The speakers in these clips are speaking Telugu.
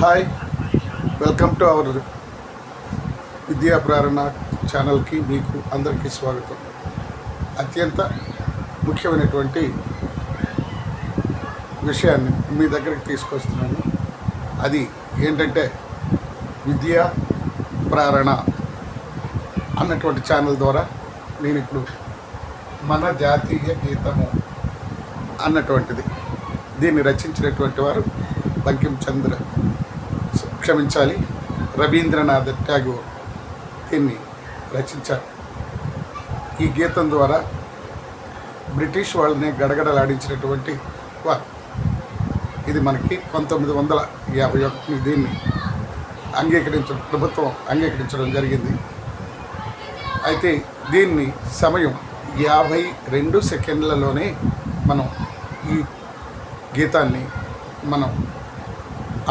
హాయ్ వెల్కమ్ టు అవర్ విద్యా ప్రేరణ ఛానల్కి మీకు అందరికీ స్వాగతం. అత్యంత ముఖ్యమైనటువంటి విషయాన్ని మీ దగ్గరికి తీసుకొస్తున్నాను. అది ఏంటంటే విద్యా ప్రేరణ అన్నటువంటి ఛానల్ ద్వారా నేను ఇప్పుడు మన జాతీయ గీతము అన్నటువంటిది. దీన్ని రచించినటువంటి వారు బంకించంద్ర క్షమించాలి. రవీంద్రనాథ్ ట్యాగోర్ దీన్ని రచించారు. ఈ గీతం ద్వారా బ్రిటిష్ వాళ్ళని గడగడలాడించినటువంటి వారు. ఇది మనకి పంతొమ్మిది వందల యాభై ఒకటి దీన్ని అంగీకరించడం ప్రభుత్వం అంగీకరించడం జరిగింది. అయితే దీన్ని సమయం యాభై రెండు సెకండ్లలోనే మనం ఈ గీతాన్ని మనం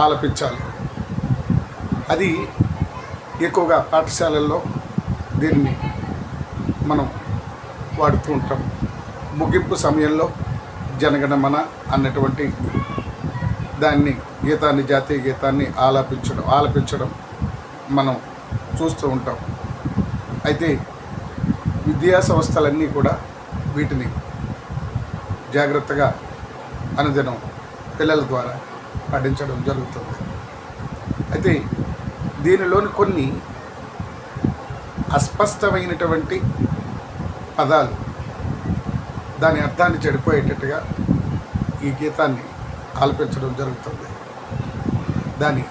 ఆలపించాలి. అది ఎక్కువగా పాఠశాలల్లో దీన్ని మనం వాడుతూ ఉంటాం. ముగింపు సమయంలో జనగణమన అన్నటువంటి దాన్ని గీతాన్ని జాతీయ గీతాన్ని ఆలపించడం ఆలపించడం మనం చూస్తూ ఉంటాం. అయితే విద్యా సంస్థలన్నీ కూడా వీటిని జాగ్రత్తగా అనుదినం పిల్లల ద్వారా పాటించడం జరుగుతుంది. అయితే దీనిలోని కొన్ని అస్పష్టమైనటువంటి పదాలు దాని అర్థాన్ని చెడిపోయేటట్టుగా ఈ గీతాన్ని ఆలపించడం జరుగుతుంది. దాని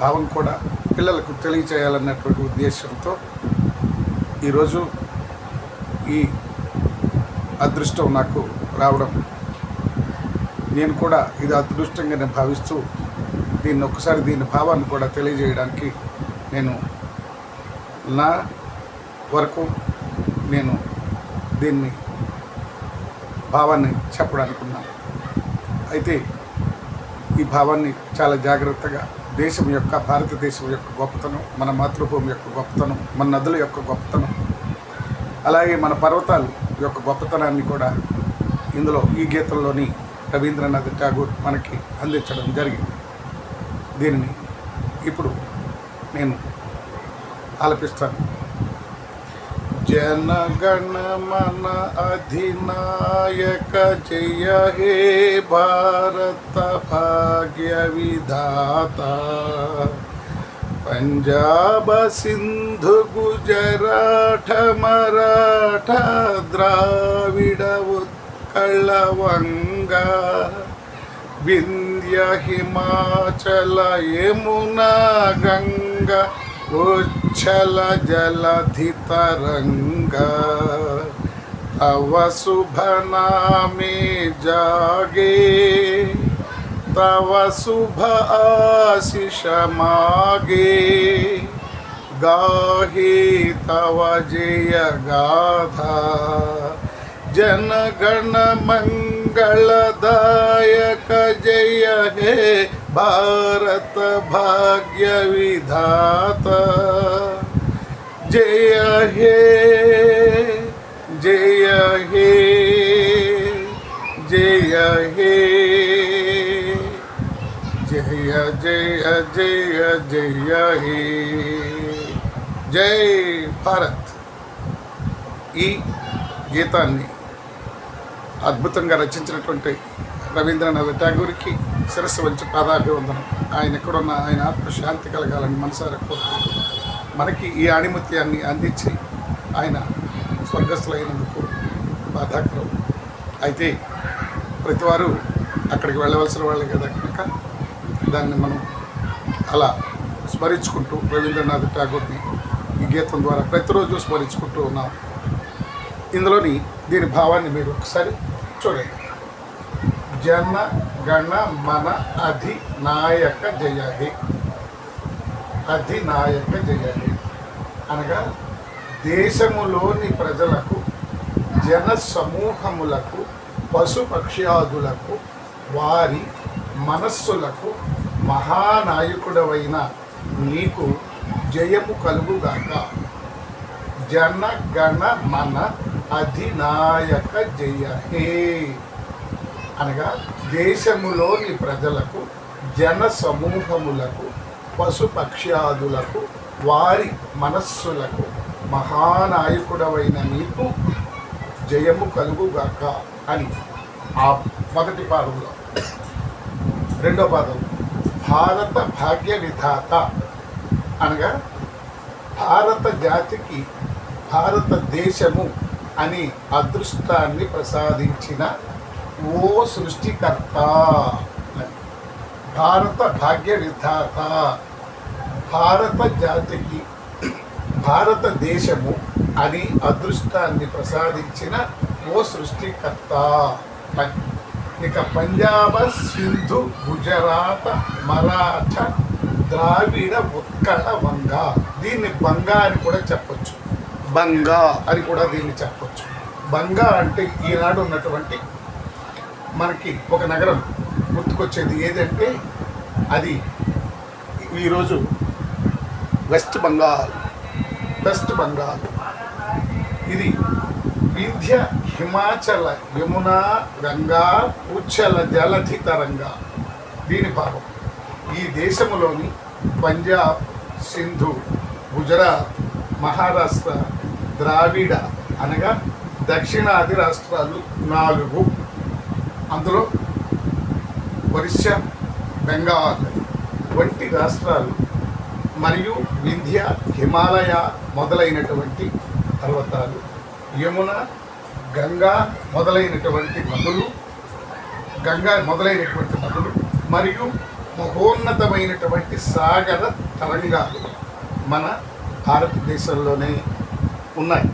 భావం కూడా పిల్లలకు తెలియచేయాలన్నటువంటి ఉద్దేశంతో ఈరోజు ఈ అదృష్టం నాకు రావడం నేను కూడా ఇది అదృష్టంగా నేను భావిస్తూ దీన్ని ఒక్కసారి దీని భావాన్ని కూడా తెలియజేయడానికి నేను నా వరకు నేను దీన్ని భావాన్ని చెప్పడానుకున్నాను. అయితే ఈ భావాన్ని చాలా జాగ్రత్తగా దేశం యొక్క భారతదేశం యొక్క గొప్పతనం మన మాతృభూమి యొక్క గొప్పతనం మన నదుల యొక్క గొప్పతనం అలాగే మన పర్వతాలు యొక్క గొప్పతనాన్ని కూడా ఇందులో ఈ గీతంలోని రవీంద్రనాథ్ ఠాగూర్ మనకి అందించడం జరిగింది. దీనిని ఇప్పుడు నేను ఆలపిస్తాను. జనగణ మన అధినాయక జయ హే భారత భాగ్య విధాత. పంజాబ సింధు గుజరాఠ మరాఠ ద్రావిడ ఉత్కళ వంగ गंगा, विंध्य हिमाचल यमुना गंगा, उच्छल जलधि तरंगा तव शुभ नामे जागे, तव शुभ आशीष मागे। गाहे तव जय गाधा, जनगण मंग मङ्गलदायक जय हे भारत भाग्य विधात। जय हे जय हे जय हे। जय जय जय जय हे। जय भारत। ई गीताన్ని అద్భుతంగా రచించినటువంటి రవీంద్రనాథ్ ఠాగూర్కి శిరస్సు వంచి పాదాభివందనం. ఆయన ఎక్కడున్న ఆయన ఆత్మశాంతి కలగాలని మనసారా కోరుకుంటూ మనకి ఈ ఆణిముత్యాన్ని అందించి ఆయన స్వర్గస్థులైనందుకు బాధాకరం. అయితే ప్రతివారు అక్కడికి వెళ్ళవలసిన వాళ్ళే కదా కనుక దాన్ని మనం అలా స్మరించుకుంటూ రవీంద్రనాథ్ ఠాగూర్ని ఈ గీతం ద్వారా ప్రతిరోజు స్మరించుకుంటూ ఉన్నాం. ఇందులోని దీని భావాన్ని మీరు ఒకసారి చూడండి జన గణ మన అధినాయక నాయక హే అధినాయక జయ అనగా దేశములోని ప్రజలకు జన సమూహములకు పశుపక్ష్యాదులకు వారి మనస్సులకు మహానాయకుడవైన నీకు జయము కలుగుగాక. జన గణ మన అధినాయక జయ హే అనగా దేశములోని ప్రజలకు జన సమూహములకు పశుపక్ష్యాదులకు వారి మనస్సులకు మహానాయకుడవైన నీకు జయము కలుగుగాక అని ఆ మొదటి పాదంలో రెండో పాదం భారత భాగ్య విధాత అనగా భారత జాతికి భారతదేశము అని అదృష్టాన్ని ప్రసాదించిన ఓ సృష్టికర్త భారత భాగ్య విధాత భారత జాతికి భారతదేశము అని అదృష్టాన్ని ప్రసాదించిన ఓ సృష్టికర్త ఇక పంజాబ సింధు గుజరాత మరాఠ ద్రావిడ ఉత్కళ వంగ. దీన్ని బంగా అని కూడా చెప్పొచ్చు. బంగా అని కూడా దీన్ని చెప్పవచ్చు బంగా అంటే ఈనాడు ఉన్నటువంటి మనకి ఒక నగరం గుర్తుకొచ్చేది ఏదంటే అది ఈరోజు వెస్ట్ బెంగాల్ వెస్ట్ బెంగాల్. ఇది వింధ్య హిమాచల యమున గంగా ఉచ్చల జలధి తరంగా దీని భావం ఈ దేశంలోని పంజాబ్ సింధు గుజరాత్ మహారాష్ట్ర ద్రావిడ అనగా దక్షిణాది రాష్ట్రాలు నాలుగు. అందులో ఒరిస్సా బెంగాల్ వంటి రాష్ట్రాలు మరియు వింధ్య హిమాలయ మొదలైనటువంటి పర్వతాలు. యమున గంగా మొదలైనటువంటి నదులు గంగా మొదలైనటువంటి నదులు మరియు మహోన్నతమైనటువంటి సాగర తరంగాలు మన భారతదేశంలోనే ఉన్నాయి.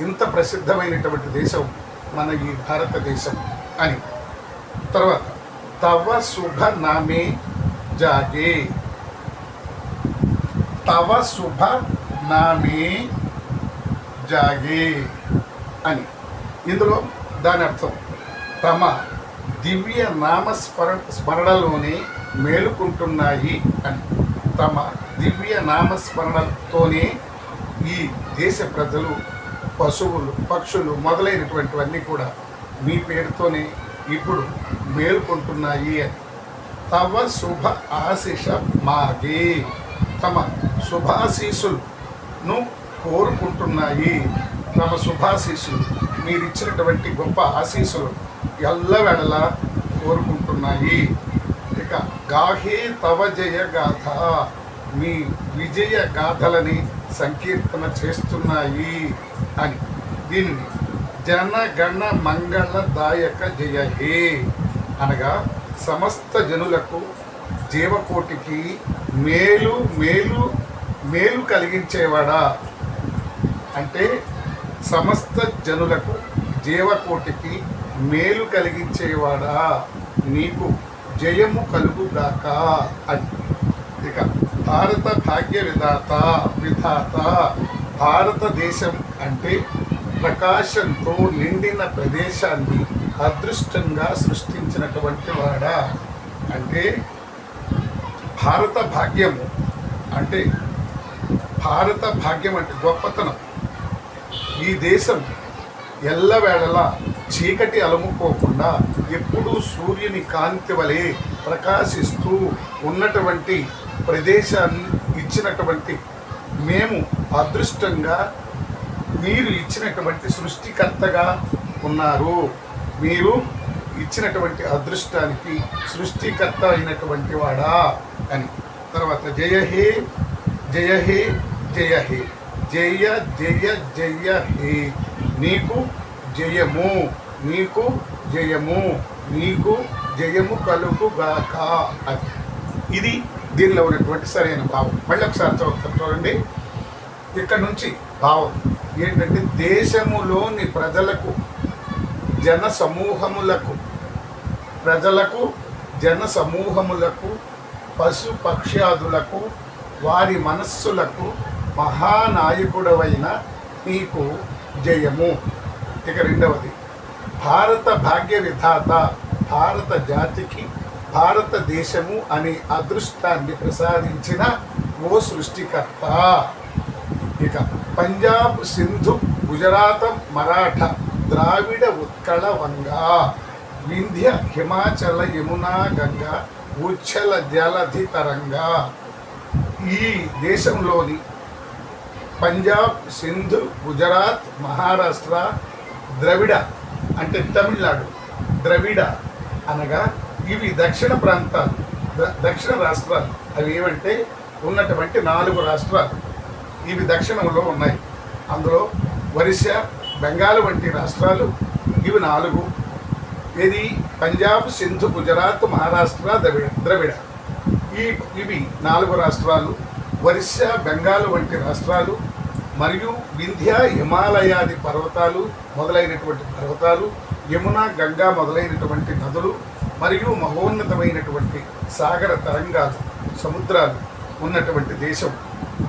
ఇంత ప్రసిద్ధమైనటువంటి దేశం మన ఈ భారతదేశం అని. తర్వాత తవ శుభ నామే జాగే. తవ శుభ నామే జాగే అని. ఇందులో దాని అర్థం తమ దివ్య నామ స్మర స్మరణలోనే మేలుకుంటున్నాయి అని. తమ దివ్య నామస్మరణతోనే ఈ దేశ ప్రజలు పశువులు పక్షులు మొదలైనటువంటివన్నీ కూడా మీ పేరుతోనే ఇప్పుడు మేలుకుంటున్నాయి అని. తవ శుభ ఆశిష మాగే తమ శుభాశీసులను కోరుకుంటున్నాయి. తమ శుభాశీసులు మీరు ఇచ్చినటువంటి గొప్ప ఎల్ల ఎల్లవెడలా కోరుకుంటున్నాయి. ఇక గాహే తవ జయ గాథ. మీ విజయ గాథలని సంకీర్తన చేస్తున్నాయి అని. దీనిని జనగణ మంగళ దాయక జయ హే అనగా సమస్త జనులకు జీవకోటికి మేలు మేలు మేలు కలిగించేవాడా? అంటే సమస్త జనులకు జీవకోటికి మేలు కలిగించేవాడా? నీకు జయము కలుగుగాక అని. భారత భాగ్య విధాత విధాత భారతదేశం అంటే ప్రకాశంతో నిండిన ప్రదేశాన్ని అదృష్టంగా సృష్టించినటువంటి వాడా. అంటే భారత భాగ్యము అంటే భారత భాగ్యం అంటే గొప్పతనం. ఈ దేశం ఎల్లవేళలా చీకటి అలముకోకుండా ఎప్పుడూ సూర్యుని కాంతి వలె ప్రకాశిస్తూ ఉన్నటువంటి ప్రదేశాన్ని ఇచ్చినటువంటి మేము అదృష్టంగా మీరు ఇచ్చినటువంటి సృష్టికర్తగా ఉన్నారు. మీరు ఇచ్చినటువంటి అదృష్టానికి సృష్టికర్త అయినటువంటి వాడా అని. తర్వాత జయ హే జయ హే జయ హే. జయ జయ జయ హే. నీకు జయము నీకు జయము నీకు జయము కలుగుగాక అని. ఇది దీనిలో ఉన్నటువంటి సరైన భావం. మళ్ళీ ఒకసారి చదువుతాం చూడండి. ఇక్కడ నుంచి భావం. ఏంటంటే దేశములోని ప్రజలకు జన సమూహములకు ప్రజలకు జన సమూహములకు పశు పక్ష్యాదులకు వారి మనస్సులకు మహానాయకుడవైన నీకు జయము. ఇక రెండవది భారత భాగ్య విధాత భారత జాతికి భారతదేశము అనే అదృష్టాన్ని ప్రసాదించిన ఓ సృష్టికర్త. ఇక పంజాబ్ సింధు గుజరాతం మరాఠ ద్రావిడ ఉత్కళ వంగ వింధ్య హిమాచల యమునా గంగా ఉచ్చల జలధి తరంగా. ఈ దేశంలోని పంజాబ్ సింధు గుజరాత్ మహారాష్ట్ర ద్రవిడ అంటే తమిళనాడు ద్రవిడ అనగా ఇవి దక్షిణ ప్రాంతాలు దక్షిణ రాష్ట్రాలు. అవి ఏమంటే ఉన్నటువంటి నాలుగు రాష్ట్రాలు. ఇవి దక్షిణంలో ఉన్నాయి. అందులో ఒరిస్సా బెంగాల్ వంటి రాష్ట్రాలు ఇవి నాలుగు. ఇది పంజాబ్ సింధు గుజరాత్ మహారాష్ట్ర ద్రవిడ ద్రవిడ. ఈ ఇవి నాలుగు రాష్ట్రాలు. ఒరిస్సా బెంగాల్ వంటి రాష్ట్రాలు. మరియు వింధ్య హిమాలయాది పర్వతాలు మొదలైనటువంటి పర్వతాలు. యమున గంగా మొదలైనటువంటి నదులు. మరియు మహోన్నతమైనటువంటి సాగర తరంగాలు సముద్రాలు ఉన్నటువంటి దేశం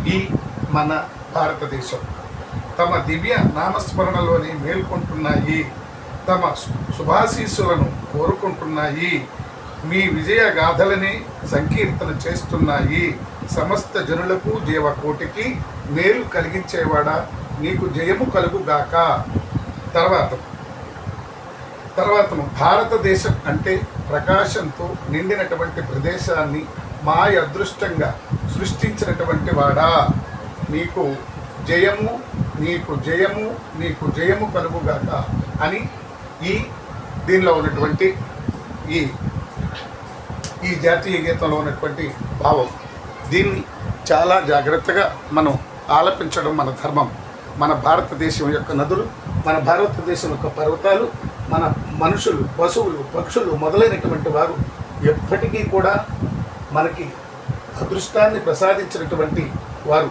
ఈ మన భారతదేశం. తమ దివ్య నామస్మరణలోనే మేల్కొంటున్నాయి. తమ శుభాశీస్సులను కోరుకుంటున్నాయి. మీ విజయ గాథలని సంకీర్తన చేస్తున్నాయి. సమస్త జనులకు జీవకోటికి మేలు కలిగించేవాడా? నీకు జయము కలుగుగాక. తర్వాత తర్వాత భారతదేశం అంటే ప్రకాశంతో నిండినటువంటి ప్రదేశాన్ని మాయ అదృష్టంగా సృష్టించినటువంటి వాడా. నీకు జయము నీకు జయము నీకు జయము కలుగుగాక అని ఈ దీనిలో ఉన్నటువంటి ఈ ఈ జాతీయ గీతంలో ఉన్నటువంటి భావం. దీన్ని చాలా జాగ్రత్తగా మనం ఆలపించడం మన ధర్మం. మన భారతదేశం యొక్క నదులు మన భారతదేశం యొక్క పర్వతాలు మన మనుషులు పశువులు పక్షులు మొదలైనటువంటి వారు ఎప్పటికీ కూడా మనకి అదృష్టాన్ని ప్రసాదించినటువంటి వారు.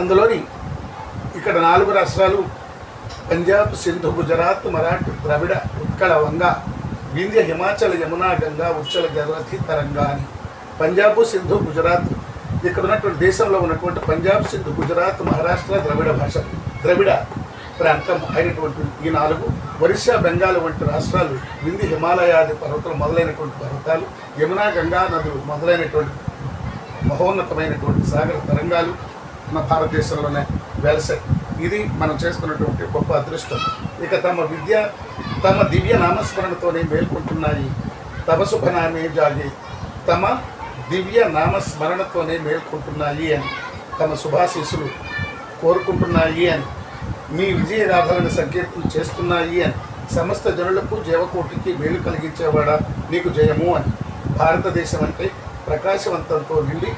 అందులోని ఇక్కడ నాలుగు రాష్ట్రాలు పంజాబ్ సింధు గుజరాత్ మరాఠ్ ద్రవిడ ఉత్కళ వంగ వింధ్య హిమాచల్ యమునా గంగా ఉచ్చల జలధి తరంగా అని. పంజాబ్ సింధు గుజరాత్ ఇక్కడ ఉన్నటువంటి దేశంలో ఉన్నటువంటి పంజాబ్ సింధు గుజరాత్ మహారాష్ట్ర ద్రవిడ భాష ద్రవిడ ప్రాంతం అయినటువంటి ఈ నాలుగు ఒరిస్సా బెంగాల్ వంటి రాష్ట్రాలు వింది హిమాలయాది పర్వతాలు మొదలైనటువంటి పర్వతాలు యమునా గంగా నదులు మొదలైనటువంటి మహోన్నతమైనటువంటి సాగర తరంగాలు మన భారతదేశంలోనే వెలసాయి. ఇది మనం చేసుకున్నటువంటి గొప్ప అదృష్టం. ఇక తమ విద్య తమ దివ్య నామస్మరణతోనే మేల్కొంటున్నాయి. తమ శుభనామే జాగి తమ దివ్య నామస్మరణతోనే మేల్కొంటున్నాయి అని తమ శుభాశీస్సులు కోరుకుంటున్నాయి అని మీ విజయ గాథలను సంకీర్తన చేస్తున్నాయి అని. సమస్త జనులకు జీవకోటికి మేలు కలిగించేవాడా? నీకు జయము అని. భారతదేశం అంటే ప్రకాశవంతంతో నిండి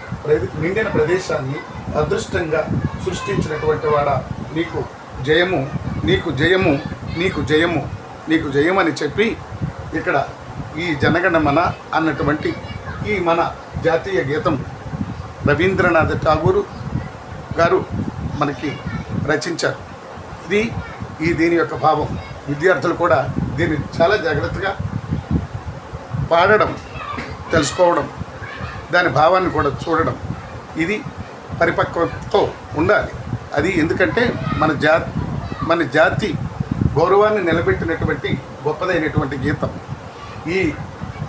నిండిన ప్రదేశాన్ని అదృష్టంగా సృష్టించినటువంటి వాడా? నీకు జయము నీకు జయము నీకు జయము నీకు జయమని చెప్పి ఇక్కడ ఈ జనగణమన అన్నటువంటి ఈ మన జాతీయ గీతం రవీంద్రనాథ్ ఠాగూరు గారు మనకి రచించారు. ఇది ఈ దీని యొక్క భావం. విద్యార్థులు కూడా దీన్ని చాలా జాగ్రత్తగా పాడడం తెలుసుకోవడం దాని భావాన్ని కూడా చూడడం ఇది పరిపక్వతతో ఉండాలి. అది ఎందుకంటే మన జా మన జాతి గౌరవాన్ని నిలబెట్టినటువంటి గొప్పదైనటువంటి గీతం. ఈ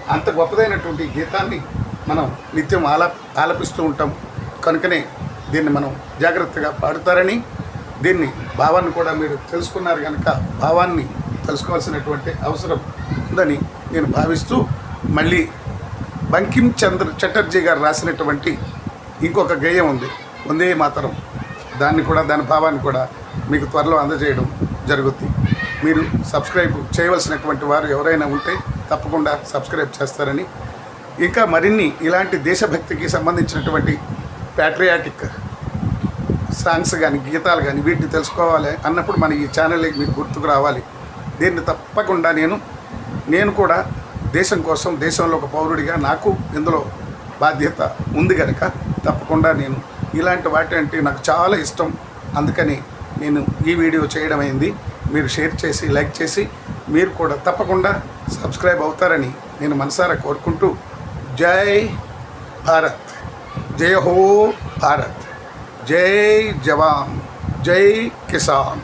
అంత గొప్పదైనటువంటి గీతాన్ని మనం నిత్యం ఆలా ఆలపిస్తూ ఉంటాం. కనుకనే దీన్ని మనం జాగ్రత్తగా పాడుతారని దీన్ని భావాన్ని కూడా మీరు తెలుసుకున్నారు కనుక భావాన్ని తెలుసుకోవాల్సినటువంటి అవసరం ఉందని నేను భావిస్తూ మళ్ళీ బంకిం చంద్ర చటర్జీ గారు రాసినటువంటి ఇంకొక గేయం ఉంది వందే మాతరం దాన్ని కూడా దాని భావాన్ని కూడా మీకు త్వరలో అందజేయడం జరుగుద్ది. మీరు సబ్స్క్రైబ్ చేయవలసినటువంటి వారు ఎవరైనా ఉంటే తప్పకుండా సబ్స్క్రైబ్ చేస్తారని. ఇంకా మరిన్ని ఇలాంటి దేశభక్తికి సంబంధించినటువంటి ప్యాట్రియాటిక్ సాంగ్స్ కానీ గీతాలు కానీ వీటిని తెలుసుకోవాలి అన్నప్పుడు మన ఈ ఛానల్ మీకు గుర్తుకు రావాలి. దీన్ని తప్పకుండా నేను నేను కూడా దేశం కోసం దేశంలో ఒక పౌరుడిగా నాకు ఇందులో బాధ్యత ఉంది కనుక తప్పకుండా నేను ఇలాంటి వాటి అంటే నాకు చాలా ఇష్టం. అందుకని నేను ఈ వీడియో చేయడం అయింది. మీరు షేర్ చేసి లైక్ చేసి మీరు కూడా తప్పకుండా సబ్స్క్రైబ్ అవుతారని నేను మనసారా కోరుకుంటూ జై భారత్. జయ హో భారత్. జై జవాన్ జై కిసాన్